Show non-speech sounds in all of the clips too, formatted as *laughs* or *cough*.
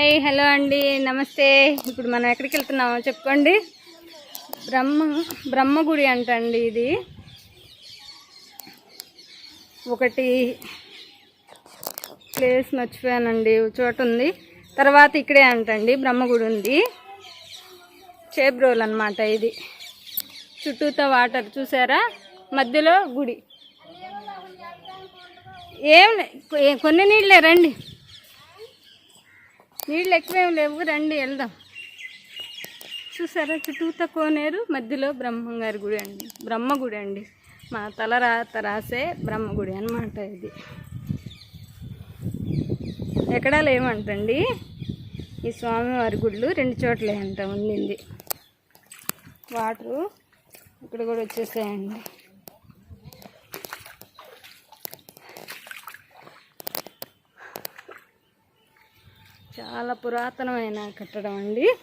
Hi hello అండి నమస్తే. ఇప్పుడు మనం ఎక్కడికి వెళ్తున్నామో చెప్పుకోండి. బ్రహ్మ బ్రహ్మగుడి అంటండి ఇది. ఒకటి ప్లేస్ మర్చిపోయానండి ఒక చోట ఉంది. తర్వాత ఇక్కడే అంటండి బ్రహ్మగుడి ఉంది. చేబ్రోల్ అనమాట ఇది. చుట్టూతో వాటర్ చూసారా? మధ్యలో గుడి. ఏం కొన్ని నీళ్ళే రండి. నీళ్ళు ఎక్కువేం లేవు. రండి వెళ్దాం. చూసారా? చుట్టూత కోనేరు మధ్యలో బ్రహ్మంగారి గుడి అండి. బ్రహ్మ గుడి అండి. మా తల రాత రాసే బ్రహ్మ గుడి అనమాట ఇది. ఎక్కడా లేవంటండి. ఈ స్వామివారి గుళ్ళు రెండు చోట్లే అంట ఉండింది. వాటరు ఇక్కడ కూడా వచ్చేసాయండి. చాలా పురాతనమైన కట్టడం అండి.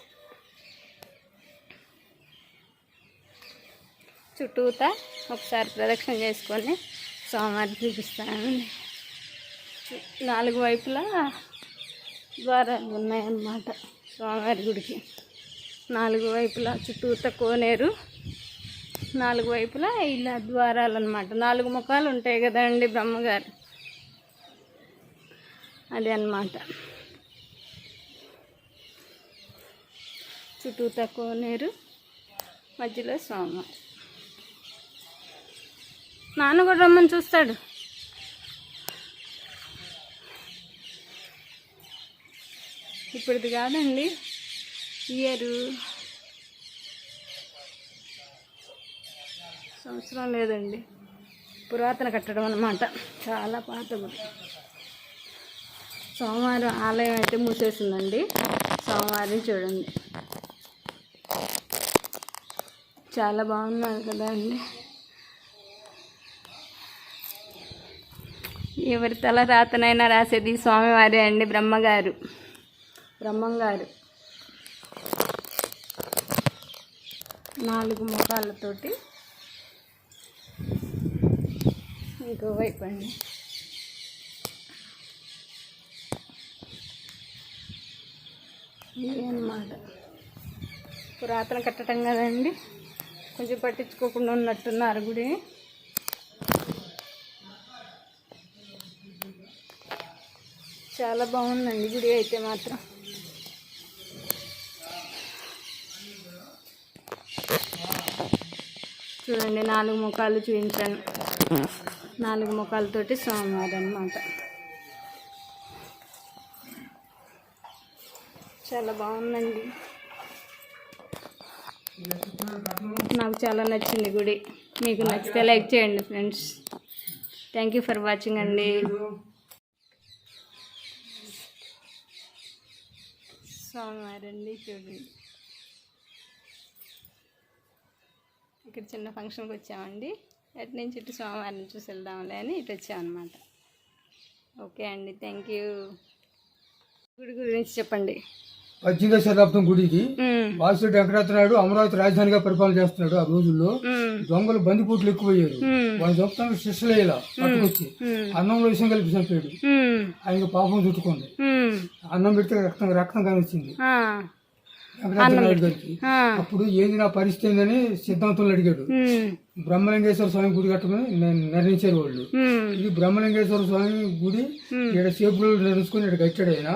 చుట్టూత ఒకసారి ప్రదక్షిణ చేసుకొని స్వామివారి చూపిస్తానండి. నాలుగు వైపులా ద్వారాలు ఉన్నాయన్నమాట స్వామివారి గుడికి. నాలుగు వైపులా చుట్టూత కోనేరు. నాలుగు వైపులా ఇలా ద్వారాలు అనమాట నాలుగు ముఖాలు ఉంటాయి కదండి బ్రహ్మగారు. అది అన్నమాట. చుట్టూతా కోనేరు మధ్యలో స్వామివారు నాన్న కూడా రమ్మని చూస్తాడు. ఇప్పుడుది కాదండి ఇయరు. సంవత్సరం లేదండి. పురాతన కట్టడం అనమాట చాలా పాత సోమవారం ఆలయం అయితే మూసేసిందండి. సోమవారం చూడండి. చాలా బాగున్నారు కదా అండి. ఎవరి తల రాతనైనా రాసేది స్వామివారే అండి బ్రహ్మగారు. బ్రహ్మంగారు. నాలుగు ముఖాలతోటి ఇంకో వైపు అండి. ఇది అన్నమాట పురాతన కట్టడం కదండి. కొంచెం పట్టించుకోకుండా ఉన్నట్టున్నారు గుడి. చాలా బాగుందండి గుడి అయితే మాత్రం. చూడండి నాలుగు ముఖాలు చూపించాను. నాలుగు ముఖాలతోటి స్వామివారు అనమాట చాలా బాగుందండి. నాకు చాలా నచ్చింది గుడి. మీకు నచ్చితే లైక్ చేయండి friends. Thank you for watching అండి. స్వామివారండి చూడండి. ఇక్కడ చిన్న ఫంక్షన్కి వచ్చామండి. అటు నుంచి ఇటు స్వామివారిని చూసి వెళ్దాంలే అని ఇటు వచ్చామన్నమాట. ఓకే అండి థ్యాంక్ యూ గుడి గురించి చెప్పండి. పద్దెనిమిదో శతాబ్దం గుడికి. వాసుడు వెంకటనాయుడు అమరావతి రాజధానిగా పరిపాలన చేస్తున్నాడు ఆ రోజుల్లో. దొంగలు బందిపోట్లు ఎక్కువయ్యారు. వాళ్ళు చెప్తాను శిష్యులేలా పట్టుకొచ్చి. అన్నంలో విషయం కలిపి చంపాడు మ్మ్. ఆయనకు పాపం చుట్టుకుంది. అన్నం పెడితే రక్తం రక్తం కానిచ్చింది ఆ. వెంకటనాయుడు గారికి. అప్పుడు ఏంది నా పరిస్థితి ఏందని సిద్ధాంతంలో అడిగాడు. బ్రహ్మలింగేశ్వర స్వామి గుడి కట్టమని నిర్ణయించారు వాళ్ళు. ఇది బ్రహ్మలింగేశ్వర స్వామి గుడి ఇక్కడ సేపులు నడుచుకుని ఇక్కడ కట్టాడు ఆయన.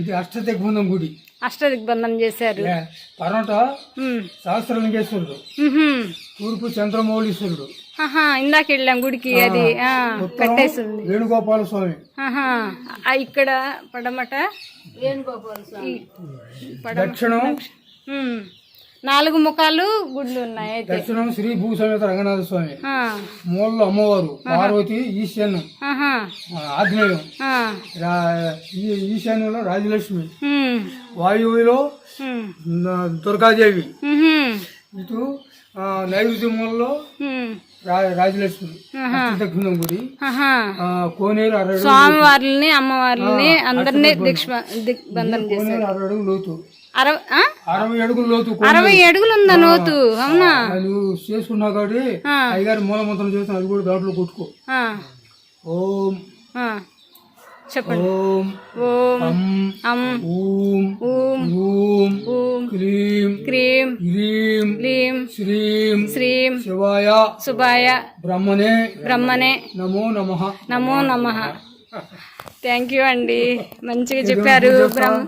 ఇది అష్టదిగ్బంధం గుడి అష్టదిగ్బంధనం చేశారు మ్మ్. సహస్రలింగేశ్వరుడు. తూర్పు చంద్రమౌళీశ్వరుడు ఇందాక వెళ్ళాం గుడికి అది కట్టేసింది వేణుగోపాల స్వామి ఇక్కడ పడమట వేణుగోపాల స్వామి దక్షిణం. నాలుగు ముఖాలు గుళ్ళు ఉన్నాయి దక్షిణం శ్రీ భూ సమేత రంగనాథ స్వామి. ఆ, మూలలో అమ్మవారు పార్వతి ఈశాన్యం ఆగ్నేయం. ఈశాన్యంలో రాజలక్ష్మి. వాయువులో దుర్గాదేవి. ఇటు నైరుతి మూలలో రాజలక్ష్మి దక్షిణం గుడి కోనేరు అడుగులు- స్వామివారిని అమ్మవారిని అందరినీ దిగ్బంధం దిగ్బంధనం చేశారు. అరవై అడుగులు లోతు. అరవై అడుగులు లోతు. అరవై అడుగులు ఉందా నోతు అవునా? నువ్వు చేసుకున్నావు కాబట్టి. అయ్యగారి మూలమంత్రం చేసిన అది కూడా దాంట్లో కొట్టుకో. ఓం. చెప్పండి. ఓం ఓం అం ఊం ఊం ఊం ఊం క్లీం క్రీం హ్రీం క్లీం శ్రీం శ్రీం శివాయ సుబాయ బ్రహ్మణే బ్రహ్మనే నమో నమః. నమో నమ. థ్యాంక్ యూ అండి. మంచిగా చెప్పారు. బ్రహ్మ?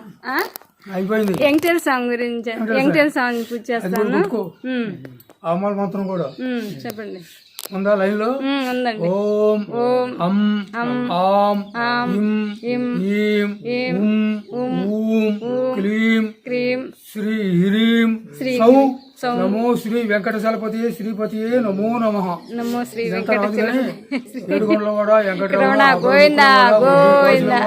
అయిపోయింది. స్వామి గురించి. స్వామి పూజ చేస్తాను. అమల్ మంత్రం కూడా. చెప్పండి. ఉందా లైన్లో ఉమ్, ఉందండి. ఓం ఓం అం ఆం ఇం ఇం, ఈం ఈం, ఉం ఊం క్లీం క్రీం శ్రీ హ్రీం శ్రీ సౌ సౌ. నమో శ్రీ వెంకటచలపతి శ్రీపతి నమో నమ. నమో శ్రీ వెంకట వెంకటరమణ రమణ గోవిందా గోవిందా.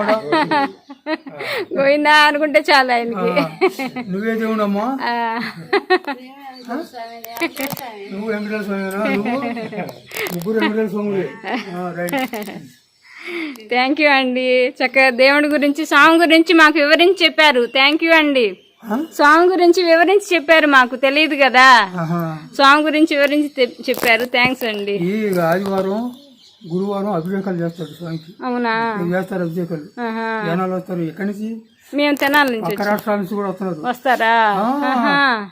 *laughs* గోవిందా అనుకుంటే చాలు ఆయనకి. నువ్వే దేవుడమ్మా నువ్వు వెంకటేశ్వర స్వామినా నువ్వు? ముగ్గురు Venkateswara Swami right. Thank you అండి. చక్కగా దేవుడి గురించి స్వామి గురించి మాకు వివరించి చెప్పారు. థ్యాంక్ యూ అండి? స్వామి గురించి వివరించి చెప్పారు మాకు తెలియదు కదా. స్వామి గురించి వివరించి చెప్పారు. థ్యాంక్స్ అండి. ఈ ఆదివారం గురువారం అభిషేకాలు చేస్తాడు స్వామికి. అవునా? చేస్తారు అభిషేకాలు. జనాలు వస్తారు ఎక్కడి నుంచి? మేము తెనాల నుంచి పక్క రాష్ట్రాల నుంచి కూడా వస్తున్నారు. వస్తారా.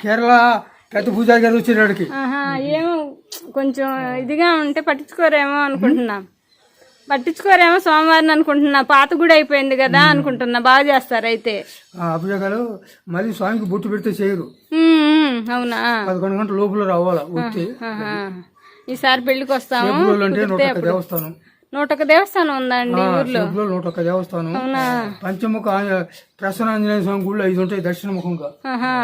కేరళ పెద్ద పూజారి గారు వచ్చేటాడికి ఏమో కొంచెం ఇదిగా ఉంటే పట్టించుకోరేమో అనుకుంటున్నాం. పట్టించుకోరేమో సోమవారం అనుకుంటున్నా. పాత గుడి అయిపోయింది కదా అనుకుంటున్నా. బాగా చేస్తారు అయితే. అభిషేకాలు మళ్ళీ స్వామికి బొట్టు పెడితే చేయరు. అవునా? పదకొండు గంటల లోపల రావాలా? వచ్చి. ఈసారి పెళ్ళికి వస్తాము. దేవస్థానం నూట ఒక దేవస్థానం. ఉందండి ఊర్లో. ఫిబ్రవరి నూట ఒక్క దేవస్థానం పంచముఖ ఆంజ- ప్రసన్న ఆంజనేయ స్వామి గుళ్ళు ఐదు ఉంటాయి దక్షిణముఖంగా.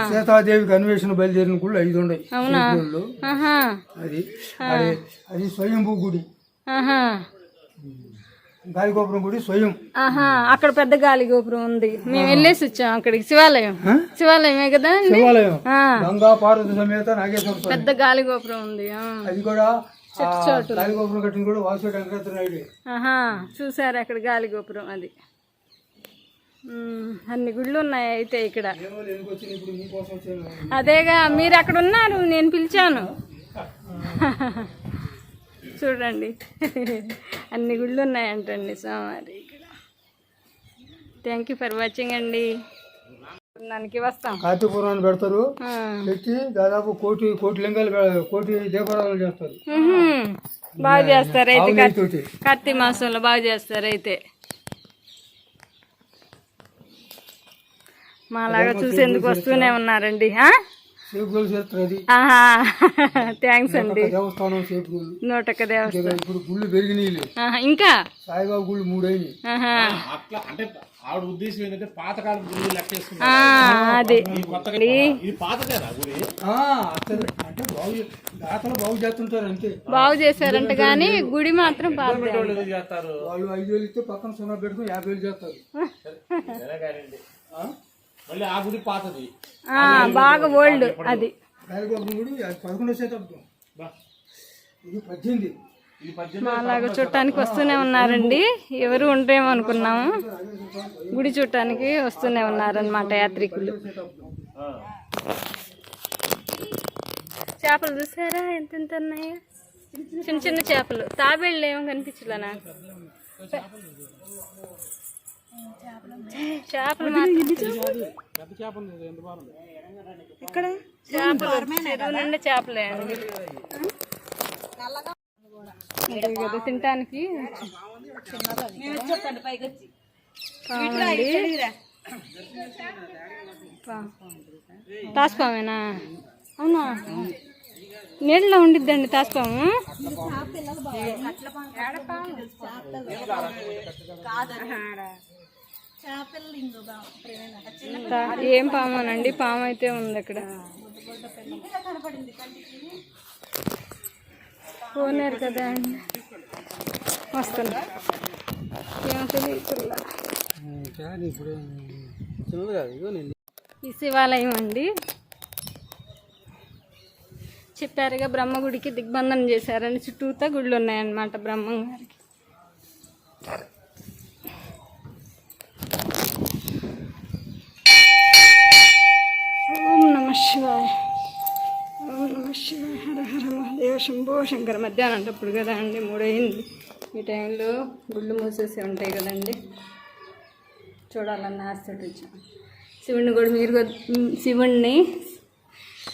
సీతాదేవికి అన్వేషణ బయలుదేరిన గుళ్ళు ఐదు ఉన్నాయి అది అది స్వయంభూ గుడి. గాలిగోపురం గుడి స్వయం. ఆహా అక్కడ పెద్ద గాలి గోపురం ఉంది. మేము వెళ్ళేసి వచ్చాం అక్కడికి. శివాలయం? శివాలయమే కదా శివాలయం. గంగా పార్వతి సమేత నాగేశ్వర పెద్ద గాలి గోపురం ఉంది. అది కూడా గాలిగోపురం కట్టిన కూడా వాసు వెంకటేశ్వర నాయుడు. ఆహా చూసారు అక్కడ గాలి గోపురం అది అన్ని గుళ్ళు ఉన్నాయి అయితే ఇక్కడ. అదేగా మీరు అక్కడ ఉన్నారు నేను పిలిచాను. చూడండి. అన్ని గుళ్ళు ఉన్నాయంటండి సోమవారి ఇక్కడ. థ్యాంక్ యూ ఫర్ వాచింగ్ అండి. దానికి వస్తాం. కార్తీక పురాణం పెడతారు. పెట్టి దాదాపు కోటి కోటి లింగాలు కోటి దీపారాధనలు చేస్తారు. బాగా చేస్తారు అయితే కార్తీక మాసంలో బాగా చేస్తారు అయితే మాలాగా చూసేందుకు వస్తూనే ఉన్నారండి థ్యాంక్స్ అండి. దేవస్థానం సేపుగోలు. నూటొక్క దేవస్థానం ఇప్పుడు గుళ్ళు పెరిగినాయి ఇంకా? సాయిబాబా గుళ్ళు మూడైనాయి. ఆహా. అట్లా అంటే ఆవిడ ఉద్దేశం ఏంటంటే పాతకాలం గుడి లెక్క వేసుకుంటారు ఆ, అది. ఇది పాతదేనా గుడి? ఆ, అసలు అంటే బాగు దాతలు బాగు చేస్తుంటారు అంతే. బాగు చేశారంట కానీ గుడి మాత్రం చేస్తారు? వాళ్ళు ఐదు వేలు ఇస్తే పక్కన సున్నా పెట్టుకుని యాభై వేలు చేస్తారు. బాగా ఓల్డ్ అది. మాలాగా చూడటానికి వస్తూనే ఉన్నారండి. ఎవరు ఉండరేమో అనుకున్నాము. గుడి చూడటానికి వస్తూనే ఉన్నారనమాట యాత్రికులు. ఆ. చేపలు చూసారా? ఎంత ఎంత ఉన్నాయో? చిన్న చిన్న చేపలు. తాబేళ్ళు ఏమో కనిపించలే నాకు. చేపలు ఇక్కడ చేపలు. నిండా చేపలే అండి. కదా తినటానికి? తాసుపామేనా? అవునా? నీళ్ళలో ఉండిద్దండి తాసుపాము. తా- ఏం పామోనండి? పాము. అయితే ఉంది అక్కడ పోనారు కదా అండి. వస్తున్నా. ఈ శివాలయం అండి. చెప్పారుగా బ్రహ్మగుడికి దిగ్బంధనం చేశారని చుట్టూతా గుళ్ళు ఉన్నాయన్నమాట బ్రహ్మం గారికి ఓం నమ శివాయ. ఓం నమ శివాయ హర హర మహాదేవ శంభో. శంకర మధ్యాహ్నం అంటప్పుడు కదా అండి మూడయింది. ఈ టైంలో గుళ్ళు మూసేసి ఉంటాయి కదండి. చూడాలన్న ఆశతోటి వచ్చాం. శివుడిని కూడా మీరు కూడా శివుణ్ణి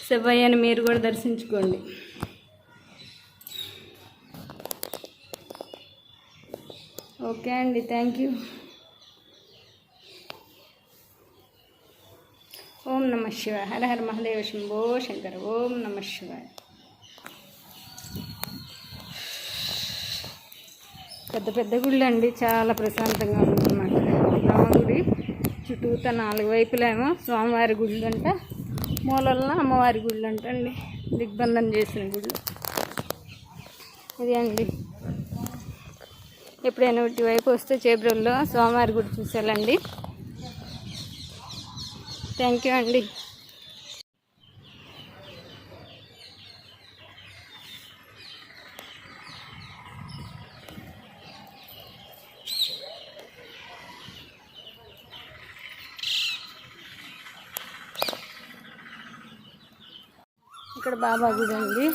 శివయ్యని మీరు కూడా దర్శించుకోండి. ఓకే అండి థ్యాంక్ యూ. ఓం నమ శివ హర హర మహదేవ శంభో శంకర. ఓం నమ శివాయ. పెద్ద పెద్ద గుళ్ళు అండి చాలా ప్రశాంతంగా ఉందన్నమాట. రామగుడి చుట్టూత నాలుగు వైపులేమో స్వామివారి గుళ్ళు అంట మూలల్లో అమ్మవారి గుళ్ళు అంట అండి దిగ్బంధం చేసిన గుళ్ళు. ఇది అండి ఎప్పుడైనా ఇటువైపు వస్తే చేబ్రోల్లో స్వామివారి గుడి చూసేయాలండి. థ్యాంక్ యూ అండి. ఇక్కడ బాబా గుడి అండి.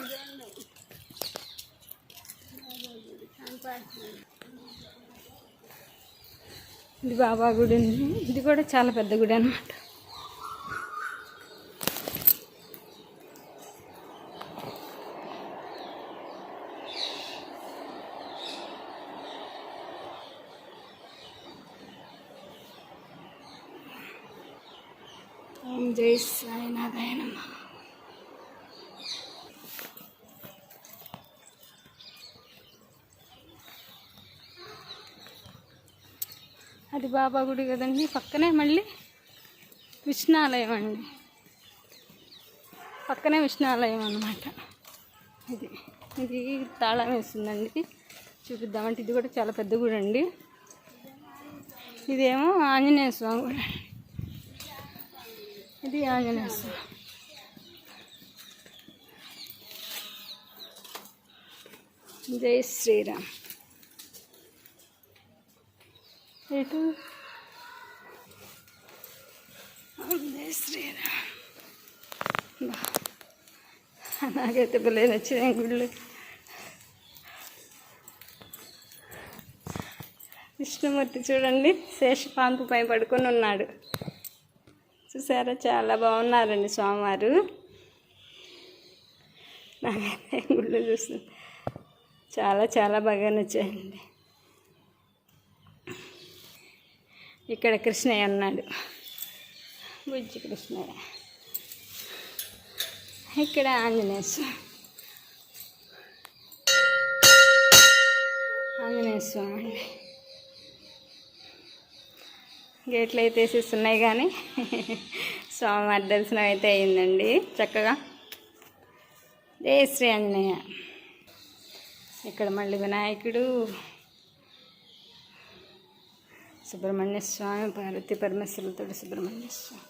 ఇది బాబా గుడి ఉంది ఇది కూడా చాలా పెద్ద గుడి అన్నమాట ఓం జై సాయినాథాయ అది బాబా గుడి కదండి పక్కనే మళ్ళీ విష్ణాలయం అండి. పక్కనే విష్ణాలయం అన్నమాట. ఇది ఇది తాళం వేస్తుందండి. చూపిద్దామంటే ఇది కూడా చాలా పెద్ద గుడి అండి ఇదేమో ఆంజనేయ స్వామి గుడి ఇది ఆంజనేయ స్వామి జై శ్రీరామ్. ఎటు? జై శ్రీరామ్. నాకైతే భలే నచ్చినాయి గుళ్ళు. విష్ణుమూర్తి చూడండి శేషపాంపు పై పడుకొని ఉన్నాడు. చూసారా చాలా బాగున్నారండి స్వామివారు. నాకైతే గుళ్ళు చూస్తుంది చాలా చాలా బాగా నచ్చాయండి. ఇక్కడ కృష్ణయ్య అన్నాడు బుజ్జి కృష్ణయ్య. ఇక్కడ ఆంజనేయ స్వామి. ఆంజనేయ స్వామి. అండి గేట్లు అయితే వేసేస్తున్నాయి కానీ స్వామివారి దర్శనం అయితే అయిందండి. చక్కగా. జై శ్రీ ఆంజనేయ. ఇక్కడ మళ్ళీ వినాయకుడు. సుబ్రహ్మణ్య స్వామి పార్వతి పరమేశ్వరులతో సుబ్రహ్మణ్య స్వామి.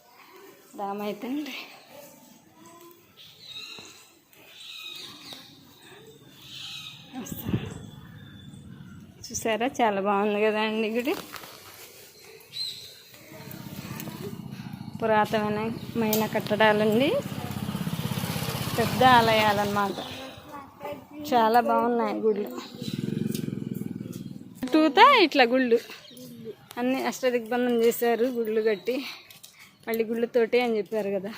రామయ్య తండ్రి చూసారా? చాలా బాగుంది కదండి గుడి. పురాతనమైన కట్టడాలండి. పెద్ద ఆలయాలన్నమాట. చాలా బాగున్నాయి గుళ్ళు. చుట్టూతా ఇట్లా గుళ్ళు. అన్ని అష్టదిగ్బంధం చేశారు గుళ్ళు కట్టి. మళ్ళీ గుళ్ళతోటి అని చెప్పారు కదా.